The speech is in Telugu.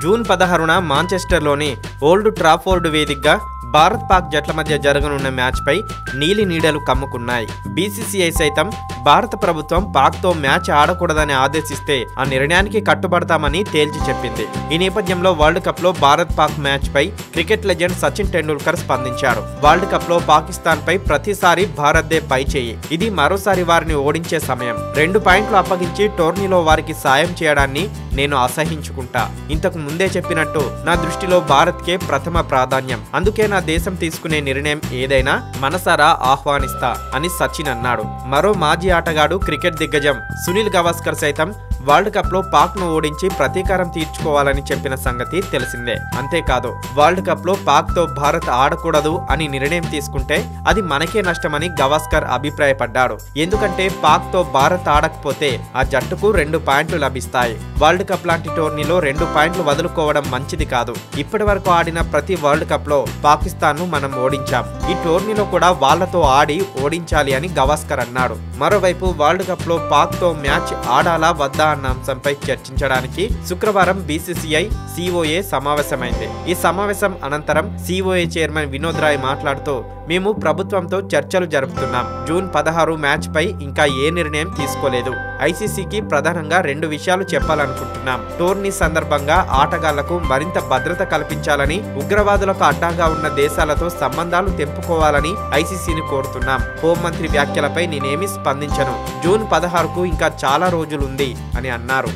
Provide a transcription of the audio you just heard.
జూన్ పదహారున మాంచెస్టర్లోని ఓల్డ్ ట్రాఫోర్డ్ వేదికగా భారత్ పాక్ జట్ల మధ్య జరగనున్న మ్యాచ్పై నీలి నీడలు కమ్ముకున్నాయి. బీసీసీఐ సైతం భారత ప్రభుత్వం పాక్తో మ్యాచ్ ఆడకూడదని ఆదేశిస్తే ఆ నిర్ణయానికి కట్టుబడతామని తేల్చి చెప్పింది. ఈ నేపథ్యంలో వరల్డ్ కప్లో భారత్ పాక్ మ్యాచ్పై క్రికెట్ లెజెండ్ సచిన్ టెండూల్కర్ స్పందించారు. వరల్డ్ కప్లో పాకిస్తాన్పై ప్రతిసారి భారత్దే పై చేయి. ఇది మరోసారి వారిని ఓడించే సమయం. రెండు పాయింట్లు అప్పగించి టోర్నీలో వారికి సాయం చేయడాన్ని నేను అసహించుకుంటా. ఇంతకు ముందే చెప్పినట్టు నా దృష్టిలో భారత్కే ప్రథమ ప్రాధాన్యం. అందుకే నా దేశం తీసుకునే నిర్ణయం ఏదైనా మనసారా ఆహ్వానిస్తా అని సచిన్ అన్నాడు. మరో మాజీ ఆటగాడు క్రికెట్ దిగ్గజం సునీల్ గవాస్కర్ సైతం వరల్డ్ కప్లో పాక్ను ఓడించి ప్రతీకారం తీర్చుకోవాలని చెప్పిన సంగతి తెలిసిందే. అంతేకాదు వరల్డ్ కప్లో పాక్తో భారత్ ఆడకూడదు అని నిర్ణయం తీసుకుంటే అది మనకే నష్టమని గవాస్కర్ అభిప్రాయపడ్డాడు. ఎందుకంటే పాక్తో భారత్ ఆడకపోతే ఆ జట్టుకు రెండు పాయింట్లు లభిస్తాయి. వరల్డ్ కప్ లాంటి టోర్నీలో రెండు పాయింట్లు వదులుకోవడం మంచిది కాదు. ఇప్పటి వరకు ఆడిన ప్రతి వరల్డ్ కప్లో పాకిస్తాన్ను మనం ఓడించాం. ఈ టోర్నీలో కూడా వాళ్ళతో ఆడి ఓడించాలి అని గవాస్కర్ అన్నాడు. మరోవైపు వరల్డ్ కప్లో పాక్తో మ్యాచ్ ఆడాలా వద్దా అన్న అంశంపై చర్చించడానికి శుక్రవారం బీసీసీఐ సిఓఏ సమావేశమైంది. ఈ సమావేశం అనంతరం సిఓఏ చైర్మన్ వినోద్ రాయ్ మాట్లాడుతూ మేము ప్రభుత్వంతో చర్చలు జరుపుతున్నాం. జూన్ పదహారు మ్యాచ్ పై ఇంకా ఏ నిర్ణయం తీసుకోలేదు. ఐసీసీకి ప్రధానంగా రెండు విషయాలు చెప్పాలనుకుంటున్నాం. టోర్నీ సందర్భంగా ఆటగాళ్ళకు మరింత భద్రత కల్పించాలని ఉగ్రవాదులకు అడ్డాగా ఉన్న దేశాలతో సంబంధాలు తెంపుకోవాలని ఐసీసీని కోరుతున్నాం. హోంమంత్రి వ్యాఖ్యలపై నేనేమీ స్పందించను. జూన్ పదహారుకు ఇంకా చాలా రోజులుంది అని planear